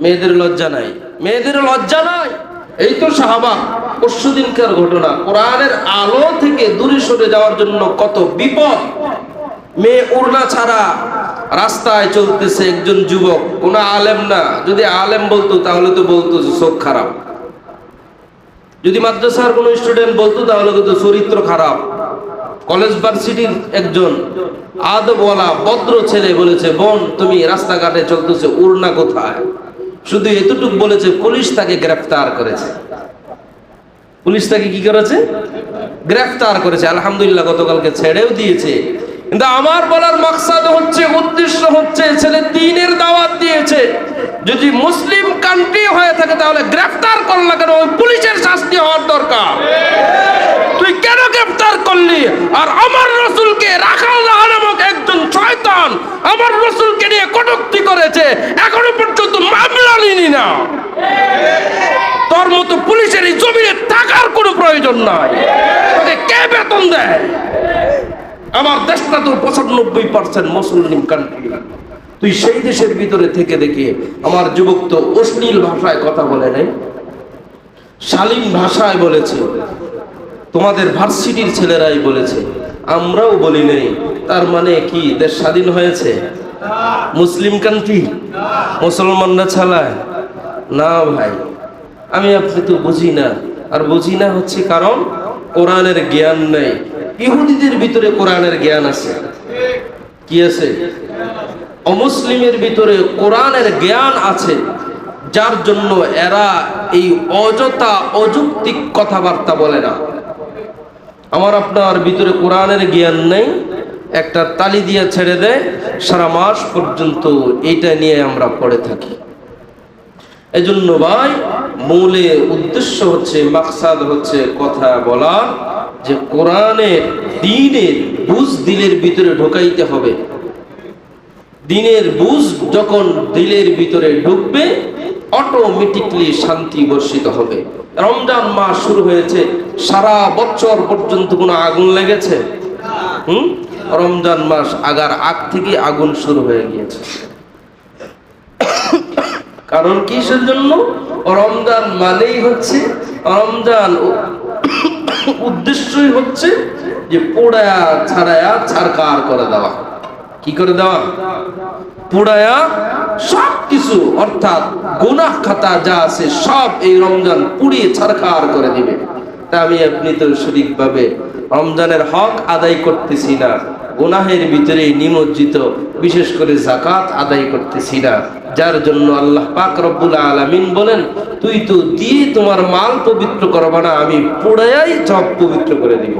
মেয়েদের লজ্জা নাই। মেয়েদের লজ্জা নাই। এই তো সাহাবা, পরশু দিনকার ঘটনা। কোরআনের আলো থেকে দূরে সরে যাওয়ার জন্য কত বিপদ। মেয়ে উড়না ছাড়া রাস্তায় চলতেছে একজন যুবক। কোন আলেম না। যদি আলেম বলতো, তাহলে তো বলতো যে চোখ খারাপ। যদি মাদ্রাসার কোনো স্টুডেন্ট বলতো, তাহলে কিন্তু চরিত্র খারাপ। কলেজ ভার্সিটির একজন আদবওয়ালা, ভদ্র ছেলে বলেছে, বোন, তুমি রাস্তাঘাটে চলতেছে, উড়না কোথায়? শুধু এতটুক বলেছে, পুলিশ তাকে গ্রেফতার করেছে। পুলিশ তাকে কি করেছে? গ্রেফতার করেছে। আলহামদুলিল্লাহ, গতকালকে ছেড়েও দিয়েছে। কিন্তু আমার বলার মকসাদ হচ্ছে, উদ্দেশ্য হচ্ছে, ছেলে দিনের দাওয়াত দিয়েছে। যদি মুসলিম কান্ট্রি হয়ে থাকে, তাহলে গ্রেফতার করলা কেন? ওই পুলিশের শাস্তি হওয়ার দরকার। তুই কেন গ্রেফতার করলি? আর আমার রসুলকে রাখাল নামক একজন শয়তান আমার রসুলকে নিয়ে কটুক্তি করেছে। এখনও পর্যন্ত মামলা নিনি না। তোর মতো পুলিশের এই জমিনে থাকার কোনো প্রয়োজন নাই। তোকে কে বেতন দেয়? আমার দেশটা তো পঁচানব্বই পার্সেন্ট মুসলিম কান্ট্রি তুই সেই দেশের ভিতরে থেকে দেখে আমার যুবক তো অশ্লীল ভাষায় কথা বলে নাই। শালীন ভাষায় বলেছে। তোমাদের ভার্সিটির ছেলেরাই বলেছে, আমরাও বলি নাই, তার মানে কি দেশ স্বাধীন হয়েছে? মুসলিম কান্ট্রি মুসলমানরা ছালায় না ভাই, আমি আপনি তো বুঝি না, আর বুঝি না হচ্ছে কারণ কোরআনের জ্ঞান নেই। ইহুদিদের ভিতরে কোরআনের জ্ঞান আছে। কি আছে? অমুসলিমের ভিতরে কোরআনের জ্ঞান আছে, যার জন্য এরা এই অযথা অযৌক্তিক কথাবার্তা বলে না। আমার আপনার ভিতরে কোরআনের জ্ঞান নেই, একটা তালি দিয়ে ছেড়ে দেয়, সারা মাস পর্যন্ত এইটা নিয়ে আমরা পড়ে থাকি। এজন্য ভাই, মূলে উদ্দেশ্য হচ্ছে, মাকসাদ হচ্ছে কথা বলা, যে কোরআনের দিনের বুঝ দিলের ভিতরে ঢোকাইতে হবে। দিনের বুঝ যখন দিলের ভিতরে ঢুকবে অটোমেটিকলি শান্তি বর্ষিত হবে। রমজান মাস শুরু হয়েছে, সারা বছর পর্যন্ত কোনো আগুন লেগেছে? হুম? রমজান মাস আগার আগ থেকে আগুন শুরু হয়ে গিয়েছে। কারণ কিসের জন্য? রমজান মানেই হচ্ছে, রমজান উদ্দেশ্যই হচ্ছে যে পোড়ায়া, ছাড়ায়া ছাড়কার করে দেওয়া। কি করে দেওয়া? পুড়ায়া সব কিছু, অর্থাৎ গুনাহ খাতা যা আছে সব এই রমজান পুড়িয়ে ছাড়কার করে দিবে। তা আমি আপনি তো সঠিকভাবে রমজানের হক আদায় করতেছি না। গুনাহের ভিতরে নিমজ্জিত, বিশেষ করে জাকাত আদায় করতেছি না। যার জন্য আল্লাহ পাক রব্বুল আলামিন বলেন, তুই তো দিয়ে তোমার মাল পবিত্র করবা না, আমি পোড়ায়াই সব পবিত্র করে দিব।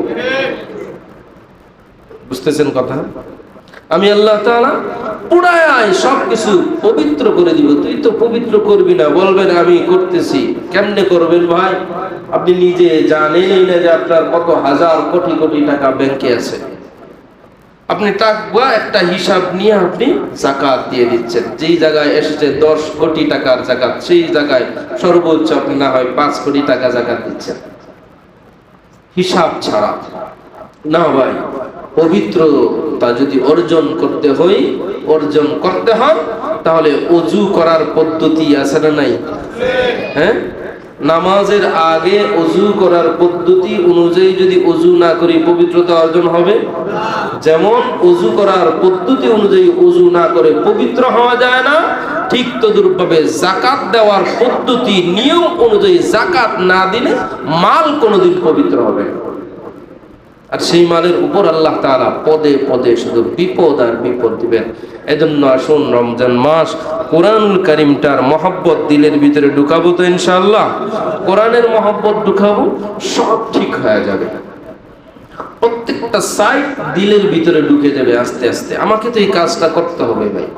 বুঝতেছেন কথা? আমি আল্লাহ তাআলা পুরায় সব কিছু পবিত্র করে দিব। তুই তো পবিত্র করবি না, বলবেন আমি করতেছি। কেমনে করবেন ভাই? আপনি নিজে জানেনই না যে আপনার কত হাজার কোটি কোটি টাকা ব্যাংকে আছে। আপনি টাকা একটা হিসাব নিয়ে আপনি জাকাত দিয়ে দিচ্ছেন। যেই জায়গায় এসেছে দশ কোটি টাকার জাকাত সেই জায়গায় সর্বোচ্চ আপনি না হয় পাঁচ কোটি টাকা জাকাত দিচ্ছেন। হিসাব ছাড়া। না ভাই পবিত্রতা যদি অর্জন করতে হয় অর্জন করতে হয় তাহলে অজু করার পদ্ধতি আছে না নাই? হ্যাঁ? নামাজের আগে অজু করার পদ্ধতি অনুযায়ী যদি অজু না করি, পবিত্রতা অর্জন হবে? যেমন অজু করার পদ্ধতি অনুযায়ী অজু না করে পবিত্র হওয়া যায় না, ঠিক তদুরূপভাবে জাকাত দেওয়ার পদ্ধতি, নিয়ম অনুযায়ী জাকাত না দিলে মাল কোনোদিন পবিত্র হবে না। আর সেই মালের উপর আল্লাহ তাআলা পদে পদে শুধু বিপদ আর বিপদ দিবেন। এজন্য আসুন রমজান মাস কোরআনুল করিমটার মহব্বত দিলের ভিতরে ঢুকাবো তো ইনশাল্লাহ কোরআনের মহব্বত ঢুকাবো, সব ঠিক হয়ে যাবে। প্রত্যেকটা সাইড দিলের ভিতরে ঢুকে যাবে আস্তে আস্তে। আমাকে তো এই কাজটা করতে হবে ভাই।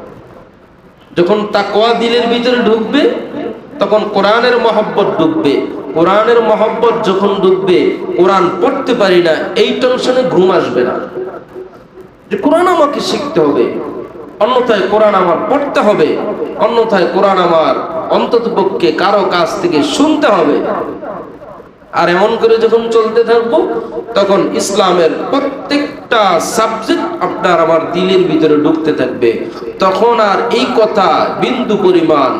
যখন তাকওয়া দিলের ভিতরে ঢুকবে, তখন কোরআনের মহব্বত ঢুকবে। কোরআনের মহব্বত যখন ঢুকবে কোরআন পড়তে পারি না, এই টেনশনে ঘুম আসবে না। যে কোরআন আমাকে শিখতে হবে, অন্যথায় কোরআন আমার পড়তে হবে, অন্যথায় কোরআন আমার অন্তত পক্ষে কারও কাছ থেকে শুনতে হবে। আর এমন করে যখন চলতে থাকব, তখন ইসলামের প্রত্যেকটা সাবজেক্ট আপনার আমার দিলের ভিতরে ঢুকতে থাকবে। তখন আর এই কথা বিন্দু পরিমাণ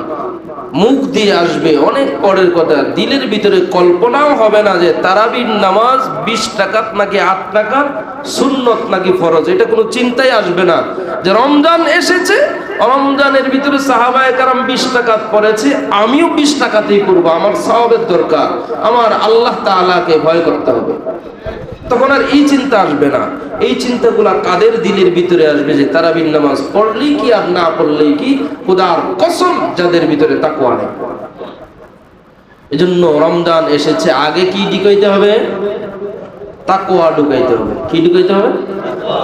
মুখ দিয়ে আসবে। অনেক পরের কথা, দিলের ভিতরে কল্পনাও হবে না যে তারাবির নামাজ বিশ টাকাত নাকি আট টাকা সুন্নত নাকি ফরজ। এটা কোনো চিন্তাই আসবে না। যে রমজান এসেছে, রমজানের ভিতরে সাহাবায় কারাম বিশ টাকাত পড়েছে, আমিও বিশ টাকাতেই করব আমার সবের দরকার। আমার আল্লাহ তাআলাকে ভয় করতে হবে। তখন আর এই চিন্তা আসবে না। এই চিন্তাগুলা কাদের দিলের ভিতরে আসবে যে তারাবির নামাজ পড়লেই কি আর না পড়লেই কি খুদার কসম যাদের ভিতরে তাকুয়া নেই। এজন্য রমজান এসেছে, আগে কি ঢুকাইতে হবে? তাকোয়া ঢুকাইতে হবে। কি ঢুকাইতে হবে?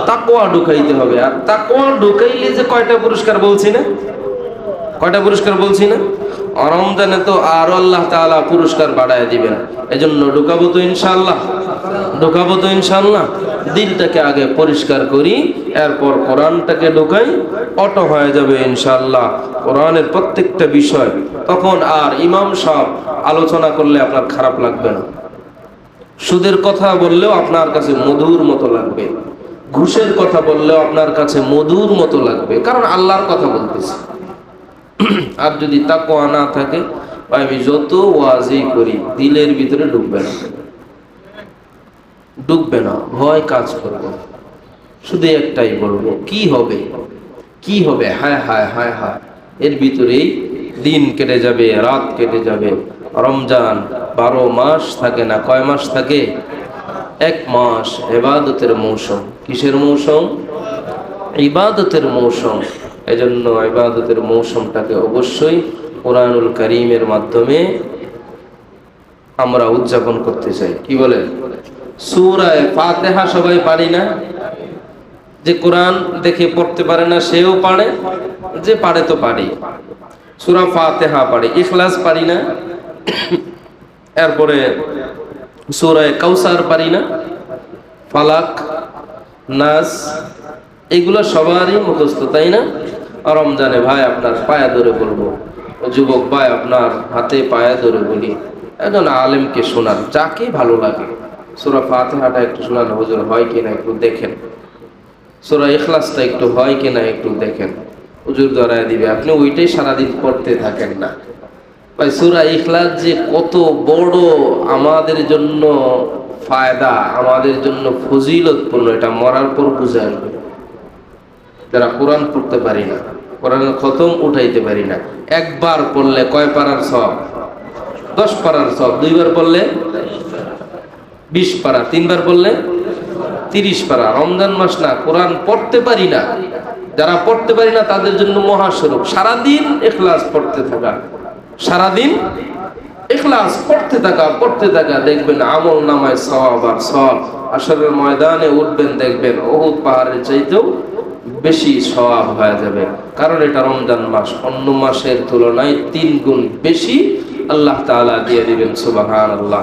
তাকোয়া ঢুকাইতে হবে। আর তাকোয়া ঢুকাইলে যে কয়টা পুরস্কার বলছি না? কয়টা পুরস্কার বলছি না? রমজানে তো আরও আল্লাহ তাআলা পুরস্কার বাড়ায় দিবেন। এজন্য ঢুকাবো তো ইনশাল্লাহ ঢুকাবো তো ইনশাল্লাহ দিলটাকে আগে পরিষ্কার করি, এরপর কোরআনটাকে ঢুকাই, অটো হয়ে যাবে ইনশাল্লাহ কোরআনের প্রত্যেকটা বিষয়, তখন আর ইমাম সাহেব আলোচনা করলে আপনার খারাপ লাগবে না। সুদের কথা বললেও আপনার কাছে মধুর মতো লাগবে। ঘুষের কথা বললেও আপনার কাছে মধুর মতো লাগবে। কারণ আল্লাহর কথা বলতেছে। আর যদি তাকওয়া না থাকে আমি যত ওয়াজি করি, দিলের ভিতরে ঢুকবে না। ঢুকবে না, ভয় কাজ করবে। শুধু একটাই বলব, কি হবে? কি হবে? হায় হায় হায় হায়। এর ভিতরেই দিন কেটে যাবে, রাত কেটে যাবে। রমজান বারো মাস থাকে না, কয় মাস থাকে? এক মাস, এবাদতের মৌসুম। কিসের মৌসুম? ইবাদতের মৌসুম। এজন্য ইবাদতের মৌসুমটাকে অবশ্যই কোরআনুল করিমের মাধ্যমে আমরা উদযাপন করতে চাই। কি বলে? সুরায় ফাতেহা সবাই পারি না? যে কোরআন দেখে পড়তে পারে না, সেও পারে, যে পারে তো পারি। সুরা ফাতেহা পারি, ইখলাস পারি না। এরপরে সুরায় কাউসার পারি না। ফালাক, নাস এগুলো সবারই মুখস্থ, তাই না? রমজানে ভাই আপনার পায়া ধরে বলব, যুবক ভাই আপনার হাতে পায়া ধরে বলি, একজন আলেমকে শোনান, যাকে ভালো লাগে। সুরা ফাতেহাটা একটু শোনান, হুজুর হয় কিনা একটু দেখেন। সুরা ইখলাসটা একটু হয় কিনা একটু দেখেন। হুজুর ধরায় দিবে, আপনি ওইটাই সারাদিন পড়তে থাকেন না। ভাই, সুরা ইখলাস যে কত বড় আমাদের জন্য ফায়দা, আমাদের জন্য ফজিলতপূর্ণ, এটা মরার পর বুঝে আসবে। যারা কোরআন পড়তে পারি না, কোরআনের খতম উঠাইতে পারি না, একবার পড়লে কয় পারার সব? দশ পারার সব। দুইবার পড়লে বিশ পারা। তিনবার পড়লে তিরিশ পারা। রমজান মাস না, কোরআন পড়তে পারি না। যারা পড়তে পারি না, তাদের জন্য মহাস্বরূপ। সারাদিন এখলাস পড়তে থাকা। সারাদিন এখলাস পড়তে থাকা পড়তে থাকা। দেখবেন আমল নামায় সব আর সব আসরের ময়দানে উঠবেন, দেখবেন ওহুদ পাহাড়ের চাইতেও বেশি সওয়াব হয়ে যাবে। কারণ এটা রমজান মাস। অন্য মাসের তুলনায় তিন গুণ বেশি আল্লাহ তালা দিয়ে দিবেন, সুবহানাল্লাহ।